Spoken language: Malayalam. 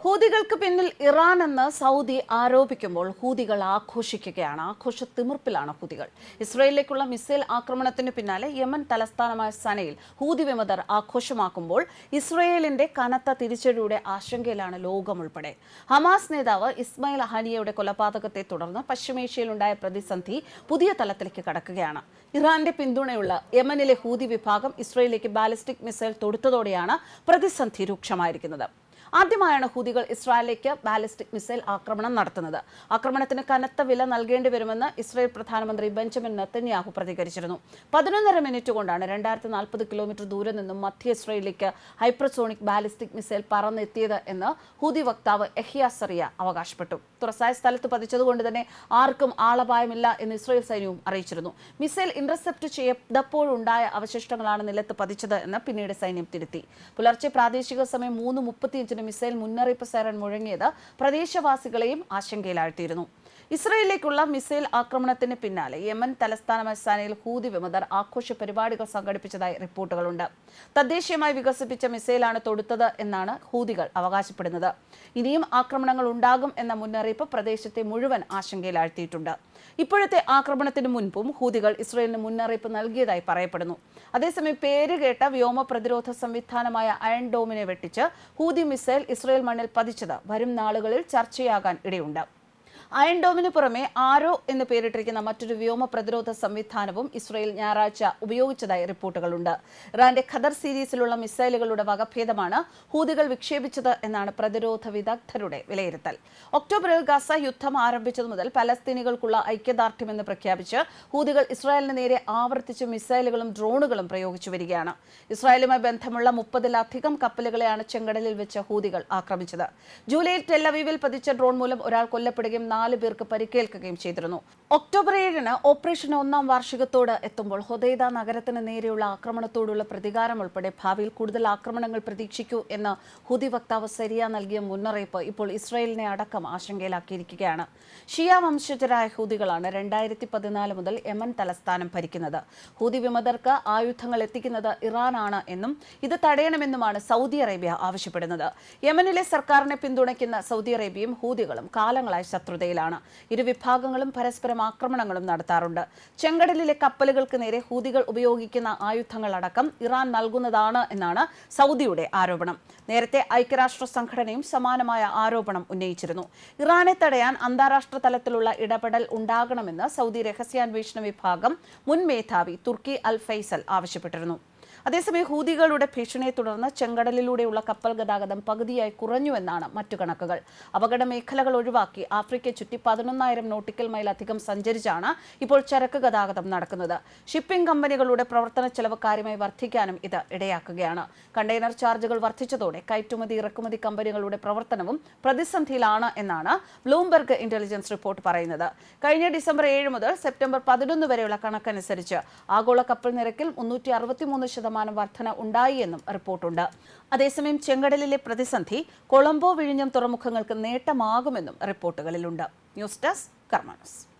ഹൂതികൾക്ക് പിന്നിൽ ഇറാൻ എന്ന് സൗദി ആരോപിക്കുമ്പോൾ ഹൂതികൾ ആഘോഷിക്കുകയാണ്. ആഘോഷ തിമിർപ്പിലാണ് ഹൂതികൾ. ഇസ്രയേലിലേക്കുള്ള മിസൈൽ ആക്രമണത്തിന് പിന്നാലെ യമൻ തലസ്ഥാനമായ സനയിൽ ഹൂതി വിമതർ ആഘോഷമാക്കുമ്പോൾ ഇസ്രയേലിന്റെ കനത്ത തിരിച്ചടിയുടെ ആശങ്കയിലാണ് ലോകം ഉൾപ്പെടെ. ഹമാസ് നേതാവ് ഇസ്മയിൽ അഹാനിയയുടെ കൊലപാതകത്തെ തുടർന്ന് പശ്ചിമേഷ്യയിലുണ്ടായ പ്രതിസന്ധി പുതിയ തലത്തിലേക്ക് കടക്കുകയാണ്. ഇറാന്റെ പിന്തുണയുള്ള യമനിലെ ഹൂതി വിഭാഗം ഇസ്രയേലിലേക്ക് ബാലിസ്റ്റിക് മിസൈൽ തൊടുത്തതോടെയാണ് പ്രതിസന്ധി രൂക്ഷമായിരിക്കുന്നത്. ആദ്യമായാണ് ഹൂതികൾ ഇസ്രായേലിലേക്ക് ബാലിസ്റ്റിക് മിസൈൽ ആക്രമണം നടത്തുന്നത്. ആക്രമണത്തിന് കനത്ത വില നൽകേണ്ടി വരുമെന്ന് ഇസ്രായേൽ പ്രധാനമന്ത്രി ബെഞ്ചമിൻ നെത്തന്യാഹു പ്രതികരിച്ചിരുന്നു. പതിനൊന്നര മിനിറ്റ് കൊണ്ടാണ് രണ്ടായിരത്തി നാൽപ്പത് കിലോമീറ്റർ ദൂരെ നിന്നും മധ്യ ഇസ്രായേലിലേക്ക് ഹൈപ്രസോണിക് ബാലിസ്റ്റിക് മിസൈൽ പറന്നെത്തിയത് എന്ന് ഹൂതി വക്താവ് എഹിയ സറിയ അവകാശപ്പെട്ടു. തുറസായ സ്ഥലത്ത് പതിച്ചതുകൊണ്ട് തന്നെ ആർക്കും ആളപായമില്ല എന്ന് ഇസ്രായേൽ സൈന്യവും അറിയിച്ചിരുന്നു. മിസൈൽ ഇന്റർസെപ്റ്റ് ചെയ്തപ്പോഴുണ്ടായ അവശിഷ്ടങ്ങളാണ് നിലത്ത് പതിച്ചത് എന്ന് പിന്നീട് സൈന്യം തിരുത്തി. പുലർച്ചെ പ്രാദേശിക സമയം മൂന്ന് മുപ്പത്തിയഞ്ചിന് മിസൈൽ മുന്നറിയിപ്പ് സൈറൻ മുഴങ്ങിയത് പ്രദേശവാസികളെയും ആശങ്കയിലാഴ്ത്തിയിരുന്നു ഇസ്രയേലിലേക്കുള്ള മിസൈൽ ആക്രമണത്തിന് പിന്നാലെ യമൻ തലസ്ഥാനമായ സനയിൽ ഹൂതി വിമതർ ആഘോഷ പരിപാടികൾ സംഘടിപ്പിച്ചതായി റിപ്പോർട്ടുകളുണ്ട്. തദ്ദേശീയമായി വികസിപ്പിച്ച മിസൈലാണ് തൊടുത്തത് എന്നാണ് ഹൂതികൾ അവകാശപ്പെടുന്നത്. ഇനിയും ആക്രമണങ്ങൾ ഉണ്ടാകും എന്ന മുന്നറിയിപ്പ് പ്രദേശത്തെ മുഴുവൻ ആശങ്കയിലാഴ്ത്തിയിട്ടുണ്ട്. ഇപ്പോഴത്തെ ആക്രമണത്തിന് മുൻപും ഹൂതികൾ ഇസ്രയേലിന് മുന്നറിയിപ്പ് നൽകിയതായി പറയപ്പെടുന്നു. അതേസമയം പേരുകേട്ട വ്യോമ പ്രതിരോധ സംവിധാനമായ അയൺ ഡോമിനെ വെട്ടിച്ച് ഹൂതി മിസൈൽ ഇസ്രയേൽ മണ്ണിൽ പതിച്ചത് വരും നാളുകളിൽ ചർച്ചയാകാൻ ഇടയുണ്ട്. അയൺ ഡോമിന് പുറമെ ആരോ എന്ന് പേരിട്ടിരിക്കുന്ന മറ്റൊരു വ്യോമ പ്രതിരോധ സംവിധാനവും ഇസ്രയേൽ ഞായറാഴ്ച ഉപയോഗിച്ചതായി റിപ്പോർട്ടുകളുണ്ട്. ഇറാന്റെ ഖദർ സീരീസിലുള്ള മിസൈലുകളുടെ വകഭേദമാണ് ഹൂതികൾ വിക്ഷേപിച്ചത് എന്നാണ് പ്രതിരോധ വിദഗ്ധരുടെ വിലയിരുത്തൽ. ഒക്ടോബറിൽ ഗസ യുദ്ധം ആരംഭിച്ചതു മുതൽ പലസ്തീനികൾക്കുള്ള ഐക്യദാർഢ്യമെന്ന് പ്രഖ്യാപിച്ച് ഹൂതികൾ ഇസ്രായേലിന് നേരെ ആവർത്തിച്ച് മിസൈലുകളും ഡ്രോണുകളും പ്രയോഗിച്ചു വരികയാണ്. ഇസ്രായേലുമായി ബന്ധമുള്ള മുപ്പതിലധികം കപ്പലുകളെയാണ് ചെങ്കടലിൽ വെച്ച് ഹൂതികൾ ആക്രമിച്ചത്. ജൂലൈയിൽ ടെല്ലവീവിൽ പതിച്ച ഡ്രോൺ മൂലം ഒരാൾ കൊല്ലപ്പെടുകയും നാല് പേർക്ക് പരിക്കേൽക്കുകയും ചെയ്തിരുന്നു. ഒക്ടോബർ ഏഴിന് ഓപ്പറേഷൻ ഒന്നാം വാർഷികത്തോട് എത്തുമ്പോൾ ഹൊദൈദ നഗരത്തിന് നേരെയുള്ള ആക്രമണത്തോടുള്ള പ്രതികാരം ഉൾപ്പെടെ ഭാവിയിൽ കൂടുതൽ ആക്രമണങ്ങൾ പ്രതീക്ഷിക്കൂ എന്ന് ഹുദി വക്താവ് സരിയ നൽകിയ മുന്നറിയിപ്പ് ഇപ്പോൾ ഇസ്രായേലിനെ അടക്കം ആശങ്കയിലാക്കിയിരിക്കുകയാണ്. ഷിയ വംശജരായ ഹൂതികളാണ് രണ്ടായിരത്തി പതിനാല് മുതൽ യമൻ തലസ്ഥാനം ഭരിക്കുന്നത്. ഹൂതി വിമതർക്ക് ആയുധങ്ങൾ എത്തിക്കുന്നത് ഇറാനാണ് എന്നും ഇത് തടയണമെന്നുമാണ് സൗദി അറേബ്യ ആവശ്യപ്പെടുന്നത്. യമനിലെ സർക്കാരിനെ പിന്തുണയ്ക്കുന്ന സൗദി അറേബ്യയും ഹൂതികളും കാലങ്ങളായി ശത്രുതയിലാണ് ഇരു വിഭാഗങ്ങളും പരസ്പരം ആക്രമണങ്ങളും നടത്താറുണ്ട്. ചെങ്കടലിലെ കപ്പലുകൾക്ക് നേരെ ഹൂതികൾ ഉപയോഗിക്കുന്ന ആയുധങ്ങൾ അടക്കം ഇറാൻ നൽകുന്നതാണ് എന്നാണ് സൗദിയുടെ ആരോപണം. നേരത്തെ ഐക്യരാഷ്ട്ര സംഘടനയും സമാനമായ ആരോപണം ഉന്നയിച്ചിരുന്നു. ഇറാനെ തടയാൻ അന്താരാഷ്ട്ര തലത്തിലുള്ള ഇടപെടൽ ഉണ്ടാകണമെന്ന് സൗദി രഹസ്യാന്വേഷണ വിഭാഗം മുൻ മേധാവി തുർക്കി അൽ ഫൈസൽ ആവശ്യപ്പെട്ടിരുന്നു. അതേസമയം ഹൂതികളുടെ ഭീഷണിയെ തുടർന്ന് ചെങ്കടലിലൂടെയുള്ള കപ്പൽ ഗതാഗതം പകുതിയായി കുറഞ്ഞുവെന്നാണ് മറ്റു കണക്കുകൾ. അപകട മേഖലകൾ ഒഴിവാക്കി ആഫ്രിക്ക ചുറ്റി പതിനൊന്നായിരം നോട്ടിക്കൽ മൈൽ അധികം സഞ്ചരിച്ചാണ് ഇപ്പോൾ ചരക്ക് ഗതാഗതം നടക്കുന്നത്. ഷിപ്പിംഗ് കമ്പനികളുടെ പ്രവർത്തന ചെലവ് കാര്യമായി വർദ്ധിക്കാനും ഇത് ഇടയാക്കുകയാണ്. കണ്ടെയ്നർ ചാർജുകൾ വർദ്ധിച്ചതോടെ കയറ്റുമതി ഇറക്കുമതി കമ്പനികളുടെ പ്രവർത്തനവും പ്രതിസന്ധിയിലാണ് എന്നാണ് ബ്ലൂംബെർഗ് ഇന്റലിജൻസ് റിപ്പോർട്ട് പറയുന്നത്. കഴിഞ്ഞ ഡിസംബർ ഏഴ് മുതൽ സെപ്റ്റംബർ പതിനൊന്ന് വരെയുള്ള കണക്കനുസരിച്ച് ആഗോള കപ്പൽ നിരക്കിൽ മുന്നൂറ്റി ശതമാനം വർധന ഉണ്ടായി എന്നും റിപ്പോർട്ടുണ്ട്. അതേസമയം ചെങ്കടലിലെ പ്രതിസന്ധി കൊളംബോ വിഴിഞ്ഞം തുറമുഖങ്ങൾക്ക് നേട്ടമാകുമെന്നും റിപ്പോർട്ടുകളിലുണ്ട്. News desk കർമാനസ്.